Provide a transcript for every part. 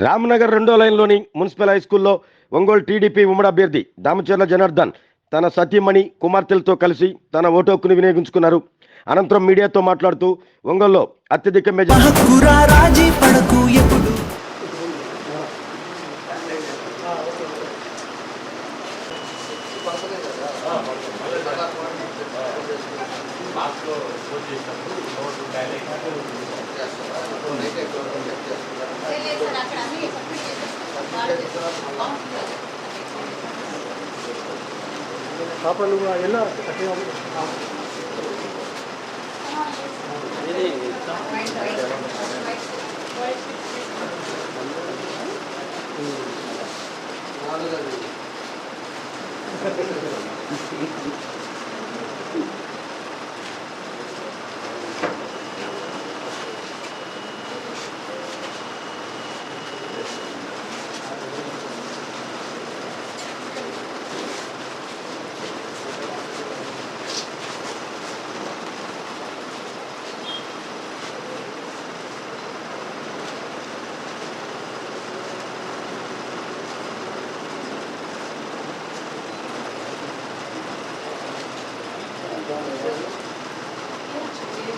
రామ్నగర్ రెండో లైన్లోని municipal high స్కూల్లో Ongole TDP ఉమ్మడి అభ్యర్థి దామచర్ల జనార్దన్ తన సతీమణి కుమార్తెలతో కలిసి తన ఓటు హక్కును వినియోగించుకున్నారు. అనంతరం మీడియాతో మాట్లాడుతూ ఒంగోలులో అత్యధిక మెజార్ పాపలు కూడా ఎలా నాలుగు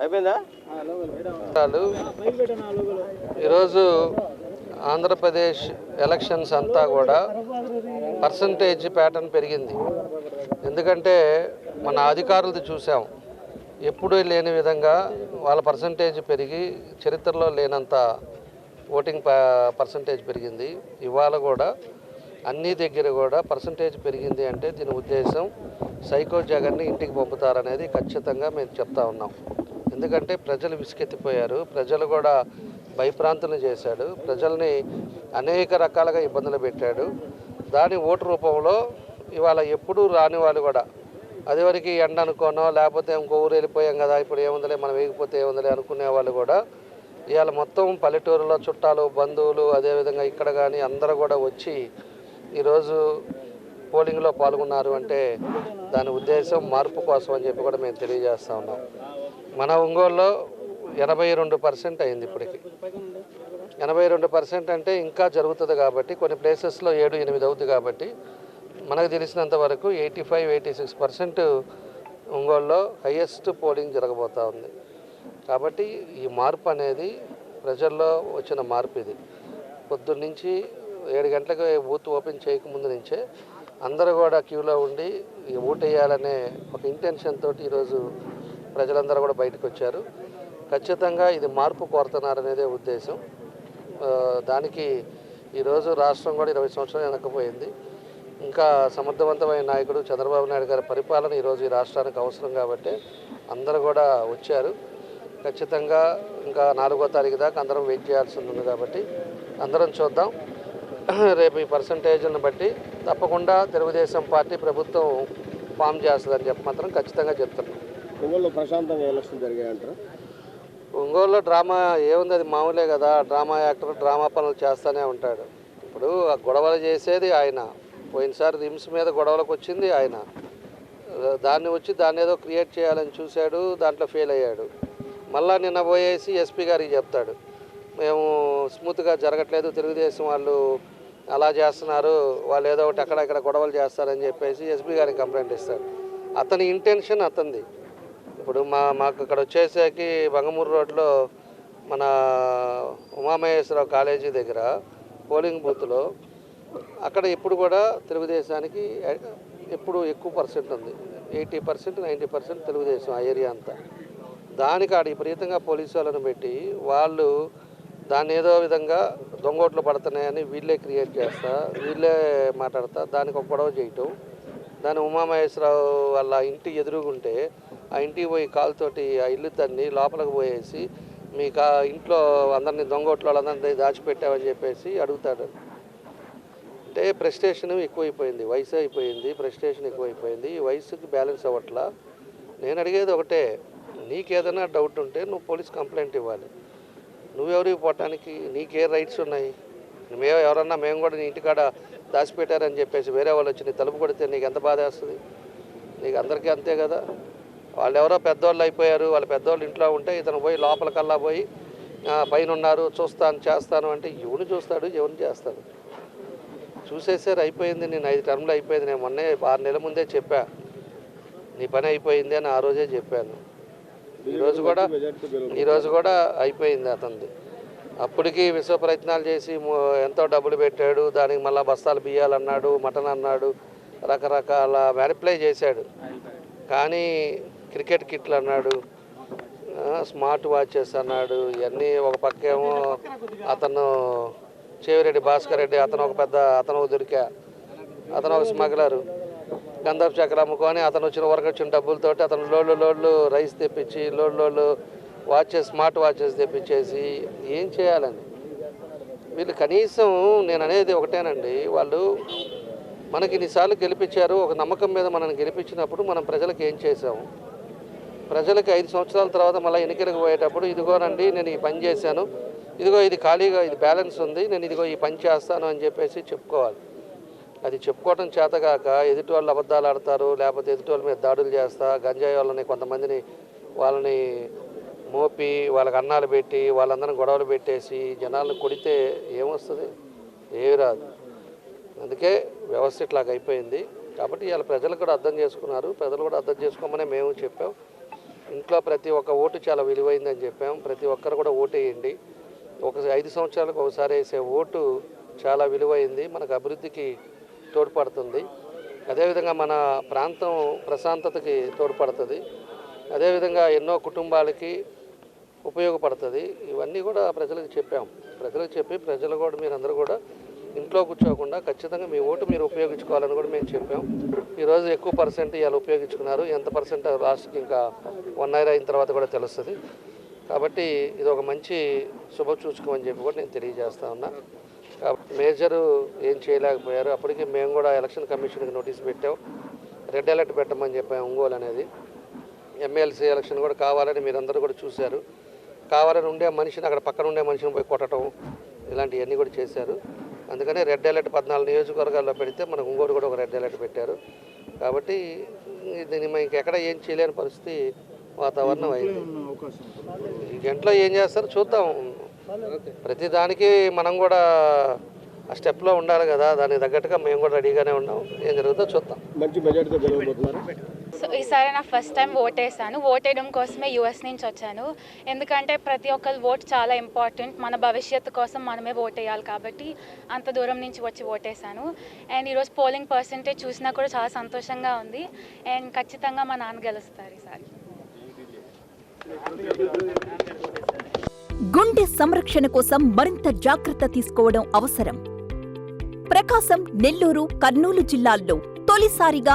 అయిపోయిందా? ఈరోజు ఆంధ్రప్రదేశ్ ఎలక్షన్స్ అంతా కూడా పర్సంటేజ్ ప్యాటర్న్ పెరిగింది. ఎందుకంటే మన అధికారులది చూసాం. ఎప్పుడూ లేని విధంగా వాళ్ళ పర్సంటేజ్ పెరిగి చరిత్రలో లేనంత ఓటింగ్ పర్సంటేజ్ పెరిగింది. ఇవాళ కూడా అన్ని దగ్గర కూడా పర్సంటేజ్ పెరిగింది అంటే దీని ఉద్దేశం సైకో జగన్ని ఇంటికి పంపుతారనేది ఖచ్చితంగా మేము చెప్తా ఉన్నాం. ఎందుకంటే ప్రజలు విసుకెత్తిపోయారు. ప్రజలు కూడా భయప్రాంతులు చేశాడు. ప్రజల్ని అనేక రకాలుగా ఇబ్బందులు పెట్టాడు. దాని ఓటు రూపంలో ఇవాళ ఎప్పుడూ రాని వాళ్ళు కూడా అదివరకు ఎండ అనుకోనో లేకపోతే ఇంకో ఊరు వెళ్ళిపోయాం కదా ఇప్పుడు ఏముందలే మనం వేగిపోతే ఏముందలే అనుకునే వాళ్ళు కూడా ఇవాళ మొత్తం పల్లెటూరులో చుట్టాలు బంధువులు అదేవిధంగా ఇక్కడ కానీ అందరూ కూడా వచ్చి ఈరోజు పోలింగ్లో పాల్గొన్నారు అంటే దాని ఉద్దేశం మార్పు కోసం అని చెప్పి కూడా మేము తెలియజేస్తా ఉన్నాం. మన ఒంగోలులో ఎనభై రెండు పర్సెంట్ అయింది ఇప్పటికి. ఎనభై రెండు పర్సెంట్ అంటే ఇంకా జరుగుతుంది కాబట్టి కొన్ని ప్లేసెస్లో ఏడు ఎనిమిది అవుతుంది కాబట్టి మనకు తెలిసినంత వరకు eighty five eighty six percent ఒంగోలులో హయ్యెస్ట్ పోలింగ్ జరగబోతూ ఉంది. కాబట్టి ఈ మార్పు అనేది ప్రజల్లో వచ్చిన మార్పు ఇది. పొద్దున్నుంచి ఏడు గంటలకు బూత్ ఓపెన్ చేయకముందు నుంచే అందరూ కూడా క్యూలో ఉండి ఈ ఓటు వేయాలనే ఒక ఇంటెన్షన్ తోటి ఈరోజు ప్రజలందరూ కూడా బయటకు వచ్చారు. ఖచ్చితంగా ఇది మార్పు కోరుతున్నారనేదే ఉద్దేశం. దానికి ఈరోజు రాష్ట్రం కూడా ఇరవై సంవత్సరాలు వెనకపోయింది ఇంకా సమర్థవంతమైన నాయకుడు చంద్రబాబు నాయుడు గారి పరిపాలన ఈరోజు ఈ రాష్ట్రానికి అవసరం కాబట్టి అందరూ కూడా వచ్చారు. ఖచ్చితంగా ఇంకా నాలుగో తారీఖు దాకా అందరం వెయిట్ చేయాల్సి ఉంది కాబట్టి అందరం చూద్దాం. రేపు ఈ పర్సంటేజ్లను బట్టి తప్పకుండా తెలుగుదేశం పార్టీ ప్రభుత్వం ఫామ్ చేస్తుందని చెప్పి మాత్రం ఖచ్చితంగా చెప్తున్నాం. ఒంగోలులో ప్రశాంతంగా ఎలక్షన్ జరిగాయంటారా? ఒంగోలులో డ్రామా ఏముంది? అది మామూలే కదా. డ్రామా యాక్టర్ డ్రామా పనులు చేస్తూనే ఉంటాడు. ఇప్పుడు ఆ గొడవలు చేసేది ఆయన. పోయినసారి రిమ్స్ మీద గొడవలకు వచ్చింది ఆయన. దాన్ని వచ్చి దాన్ని ఏదో క్రియేట్ చేయాలని చూశాడు. దాంట్లో ఫెయిల్ అయ్యాడు. మళ్ళా నిన్న పోయేసి ఎస్పీ గారికి చెప్తాడు. మేము స్మూత్గా జరగట్లేదు. తెలుగుదేశం వాళ్ళు అలా చేస్తున్నారు. వాళ్ళు ఏదో ఒకటి అక్కడక్కడ గొడవలు చేస్తారని చెప్పేసి ఎస్పీ గారికి కంప్లైంట్ ఇస్తాడు. అతని ఇంటెన్షన్ అతనిది. ఇప్పుడు మా మాకు ఇక్కడ వచ్చేసరికి బంగమూరు రోడ్లో మన ఉమామహేశ్వరరావు కాలేజీ దగ్గర పోలింగ్ బూత్లో అక్కడ ఇప్పుడు కూడా తెలుగుదేశానికి ఎప్పుడు ఎక్కువ పర్సెంట్ ఉంది. Eighty percent ninety percent Telugu Desam ఆ ఏరియా అంతా. దానికి ఆడ విపరీతంగా పోలీసు వాళ్ళని పెట్టి వాళ్ళు దాన్ని ఏదో విధంగా దొంగోట్లు పడుతున్నాయని వీళ్ళే క్రియేట్ చేస్తా వీళ్ళే మాట్లాడతా దానికి ఒక గొడవ చేయటం. దాని ఉమామహేశ్వరరావు వాళ్ళ ఇంటి ఎదురుగుంటే ఆ ఇంటికి పోయి కాలుతోటి ఆ ఇల్లు తన్ని లోపలికి పోయేసి మీ కా ఇంట్లో అందరినీ దొంగోట్లు వాళ్ళందరినీ దాచిపెట్టామని చెప్పేసి అడుగుతాడు. అంటే ప్రెస్టేషన్ ఎక్కువైపోయింది వయసు అయిపోయింది ప్రెస్టేషన్ ఎక్కువైపోయింది ఈ వయసుకి బ్యాలెన్స్ అవ్వట్లా? నేను అడిగేది ఒకటే నీకేదైనా డౌట్ ఉంటే నువ్వు పోలీస్ కంప్లైంట్ ఇవ్వాలి. నువ్వెవరికి పోవటానికి? నీకే రైట్స్ ఉన్నాయి. మేము ఎవరన్నా మేము కూడా నీ ఇంటికాడ దాచిపెట్టారని చెప్పేసి వేరే వాళ్ళు వచ్చి నీ తలుపు కొడితే నీకు ఎంత బాధ వేస్తుంది నీకు అందరికీ అంతే కదా? వాళ్ళు ఎవరో పెద్దవాళ్ళు అయిపోయారు వాళ్ళ పెద్దవాళ్ళు ఇంట్లో ఉంటే ఇతను పోయి లోపలికల్లా పోయి పైన ఉన్నారు చూస్తాను చేస్తాను అంటే ఎవరు చూస్తాడు ఎవరిని చేస్తాడు? చూసేసారు అయిపోయింది నేను ఐదు టర్మ్లు అయిపోయింది నేను మొన్నే ఆరు నెలల ముందే చెప్పా. నీ పని అయిపోయింది అని ఆ రోజే చెప్పాను. ఈరోజు కూడా ఈరోజు కూడా అయిపోయింది అతనిది. అప్పటికి విశ్వ ప్రయత్నాలు చేసి ఎంతో డబ్బులు పెట్టాడు దానికి మళ్ళీ బస్తాలు బియ్యాలన్నాడు మటన్ అన్నాడు రకరకాల మ్యానిప్లై చేశాడు. కానీ క్రికెట్ కిట్లు అన్నాడు స్మార్ట్ వాచెస్ అన్నాడు ఇవన్నీ ఒక పక్కేమో అతను చేవిరెడ్డి భాస్కర్ రెడ్డి అతను ఒక పెద్ద అతను ఒక దొరికా అతను ఒక స్మగ్లరు. గంధపు చక్ర అమ్ముకొని అతను వచ్చిన వరకు వచ్చిన డబ్బులతోటి అతను లోళ్ళు లోళ్ళు రైస్ తెప్పించి లోళ్ళు లోళ్ళు వాచెస్ స్మార్ట్ వాచెస్ తెప్పించేసి ఏం చేయాలని? వీళ్ళు కనీసం నేను అనేది ఒకటేనండి వాళ్ళు మనకి ఇన్నిసార్లు గెలిపించారు ఒక నమ్మకం మీద మనల్ని గెలిపించినప్పుడు మనం ప్రజలకు ఏం చేసాము ప్రజలకు ఐదు సంవత్సరాల తర్వాత మళ్ళీ ఎన్నికలకు పోయేటప్పుడు ఇదిగోనండి నేను ఈ పని చేశాను. ఇదిగో ఇది ఖాళీగా ఇది బ్యాలెన్స్ ఉంది నేను ఇదిగో ఈ పని చేస్తాను అని చెప్పేసి చెప్పుకోవాలి. అది చెప్పుకోవటం చేతగాక ఎదుటి వాళ్ళు అబద్ధాలు ఆడతారు లేకపోతే ఎదుటి వాళ్ళ మీద దాడులు చేస్తా గంజాయి వాళ్ళని కొంతమందిని వాళ్ళని మోపి వాళ్ళకి అన్నాలు పెట్టి వాళ్ళందరిని గొడవలు పెట్టేసి జనాలను కొడితే ఏమొస్తుంది? ఏమి రాదు. అందుకే వ్యవస్థ ఇట్లాగ అయిపోయింది కాబట్టి ఇవాళ ప్రజలు కూడా అర్థం చేసుకున్నారు. ప్రజలు కూడా అర్థం చేసుకోమని మేము చెప్పాం. ఇంట్లో ప్రతి ఒక్క ఓటు చాలా విలువైందని చెప్పాం. ప్రతి ఒక్కరు కూడా ఓటు వేయండి ఒక ఐదు సంవత్సరాలకు ఒకసారి వేసే ఓటు చాలా విలువైంది. మనకు అభివృద్ధికి తోడ్పడుతుంది. అదేవిధంగా మన ప్రాంతం ప్రశాంతతకి తోడ్పడుతుంది. అదేవిధంగా ఎన్నో కుటుంబాలకి ఉపయోగపడుతుంది. ఇవన్నీ కూడా ప్రజలకు చెప్పాం. ప్రజలకు చెప్పి ప్రజలు కూడా మీరందరూ కూడా ఇంట్లో కూర్చోకుండా ఖచ్చితంగా మీ ఓటు మీరు ఉపయోగించుకోవాలని కూడా మేము చెప్పాం. ఈరోజు ఎక్కువ పర్సెంట్ ఇవాళ ఉపయోగించుకున్నారు. ఎంత పర్సెంట్ లాస్ట్కి ఇంకా వన్ ఇయర్ అయిన తర్వాత కూడా తెలుస్తుంది. కాబట్టి ఇది ఒక మంచి శుభ చూసుకోమని చెప్పి కూడా నేను తెలియజేస్తా ఉన్నా. కాబట్టి మేజరు ఏం చేయలేకపోయారు. అప్పటికి మేము కూడా ఎలక్షన్ కమిషన్కి నోటీస్ పెట్టాం. రెడ్ అలర్ట్ పెట్టమని చెప్పాం ఒంగోలు అనేది. ఎమ్మెల్సీ ఎలక్షన్ కూడా కావాలని మీరందరూ కూడా చూశారు. కావాలని ఉండే మనిషిని అక్కడ పక్కన ఉండే మనిషిని పోయి కొట్టడం ఇలాంటివన్నీ కూడా చేశారు. అందుకని రెడ్ అలర్ట్ పద్నాలుగు నియోజకవర్గాల్లో పెడితే మనకు ఒంగోలు కూడా ఒక రెడ్ అలర్ట్ పెట్టారు. కాబట్టి దీన్ని మనం ఇంకెక్కడ ఏం చేయలేని పరిస్థితి వాతావరణం అయింది. ఈ గంటలో ఏం చేస్తారో చూద్దాం. ప్రతి దానికి మనం కూడా ఆ స్టెప్లో ఉండాలి కదా. దానికి తగ్గట్టుగా మేము కూడా రెడీగానే ఉన్నాం. ఏం జరుగుతుందో చూద్దాం. మంచి గెలవబోతున్నారు? సో ఈసారి నా ఫస్ట్ టైం ఓట్ వేసాను. ఓట్ వేయడం కోసమే యూఎస్ నుంచి వచ్చాను. ఎందుకంటే ప్రతి ఒక్కరు ఓట్ చాలా ఇంపార్టెంట్ మన భవిష్యత్తు కోసం మనమే ఓట్ వేయాలి కాబట్టి అంత దూరం నుంచి వచ్చి ఓట్ వేసాను. అండ్ ఈరోజు పోలింగ్ పర్సంటేజ్ చూసినా కూడా చాలా సంతోషంగా ఉంది. అండ్ ఖచ్చితంగా మా నాన్న గెలుస్తారు ఈసారి. గుండె సంరక్షణ కోసం మరింత జాగ్రత్త తీసుకోవడం అవసరం. ప్రకాశం నెల్లూరు కర్నూలు జిల్లాల్లో తొలిసారిగా